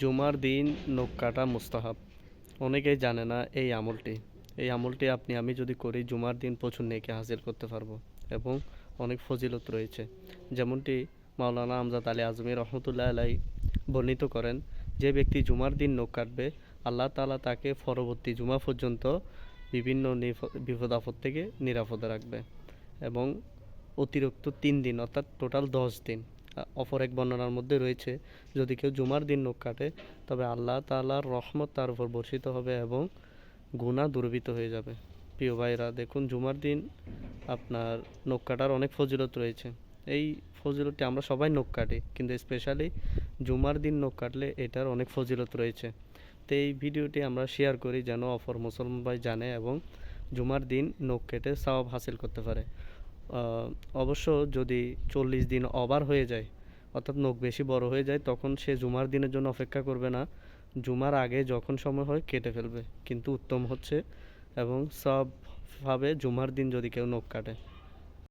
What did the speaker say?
জুমার দিন নখ কাটা মুস্তাহাব। অনেকেই জানে না এই আমলটি। এই আমলটি আপনি, আমি যদি করি, জুমার দিন প্রচুর নেকি হাসিল করতে পারব এবং অনেক ফজিলত রয়েছে। যেমনটি মাওলানা আমজাদ আলী আজমি রহমতুল্লাহ আলাই বর্ণিত করেন, যে ব্যক্তি জুমার দিন নখ কাটবে, আল্লাহ তাআলা তাকে পরবর্তী জুমা পর্যন্ত বিভিন্ন বিপদ আপদ থেকে নিরাপদে রাখবে এবং অতিরিক্ত তিন দিন, অর্থাৎ টোটাল দশ দিন অপর এক বর্ণনার মধ্যে রয়েছে, যদি কেউ জুমার দিন নখ কাটে, তবে আল্লাহ তাআলার রহমত তার উপর বর্ষিত হবে এবং গুনাহ দূরীভূত হয়ে যাবে। প্রিয় ভাইরা দেখুন, জুমার দিন আপনার নখ কাটার অনেক ফজিলত রয়েছে। এই ফজিলতটি আমরা সবাই নখ কাটি, কিন্তু স্পেশালি জুমার দিন নখ কাটলে এটার অনেক ফজিলত রয়েছে। তো এই ভিডিওটি আমরা শেয়ার করি যেন অপর মুসলমান ভাই জানে এবং জুমার দিন নখ কেটে সওয়াব হাসিল করতে পারে। অবশ্য যদি চল্লিশ দিন ওভার হয়ে যায় অর্থাৎ নখ বেশি বড় হয়ে যায়, তখন সে জুমার দিনের জন্য অপেক্ষা করবে না। জুমার আগে যখন সময় হয় কেটে ফেলবে। কিন্তু উত্তম হচ্ছে এবং সবভাবে জুমার দিন যদি কেউ নখ কাটে।